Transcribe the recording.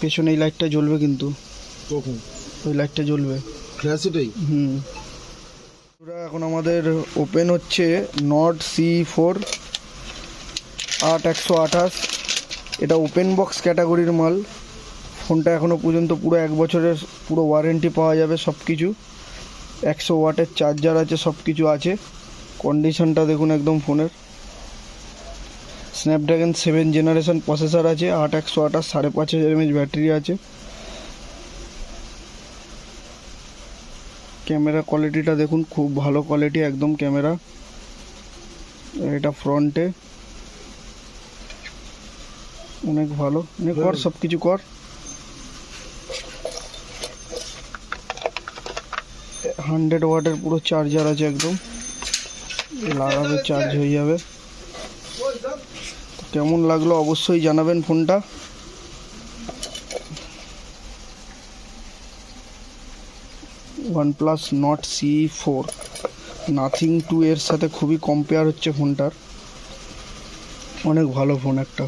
পেছনে এই লাইটটা জ্বলবে কিন্তু। কখন ওই লাইটটা জ্বলবে। ফ্ল্যাশ এটাই হুম এখন আমাদের ওপেন হচ্ছে নট সি ফোর আট একশো আঠাশ। এটা ওপেন বক্স ক্যাটাগরির মাল। ফোনটা এখনও পর্যন্ত পুরো এক বছরের পুরো ওয়ারেন্টি পাওয়া যাবে সব কিছু একশো ওয়াটের চার্জার আছে সব কিছু আছে। কন্ডিশনটা দেখুন একদম ফোনের। স্ন্যাপড্রাগন সেভেন জেনারেশন প্রসেসর আছে আট একশো আঠাশ সাড়ে পাঁচ হাজার এমএচ ব্যাটারি আছে। ক্যামেরা কোয়ালিটিটা দেখুন খুব ভালো কোয়ালিটি একদম ক্যামেরা এটা ফ্রন্টে অনেক ভালো। কর সব কিছু কর। হান্ড্রেড ওয়াটের পুরো চার্জার আছে একদম। লাগাবে চার্জ হয়ে যাবে। কেমন লাগল অবশ্যই জানাবেন ফোনটা। OnePlus Nord C four Nothing two এর সাথে খুবই কম্পেয়ার হচ্ছে ফোনটার। অনেক ভালো ফোন একটা।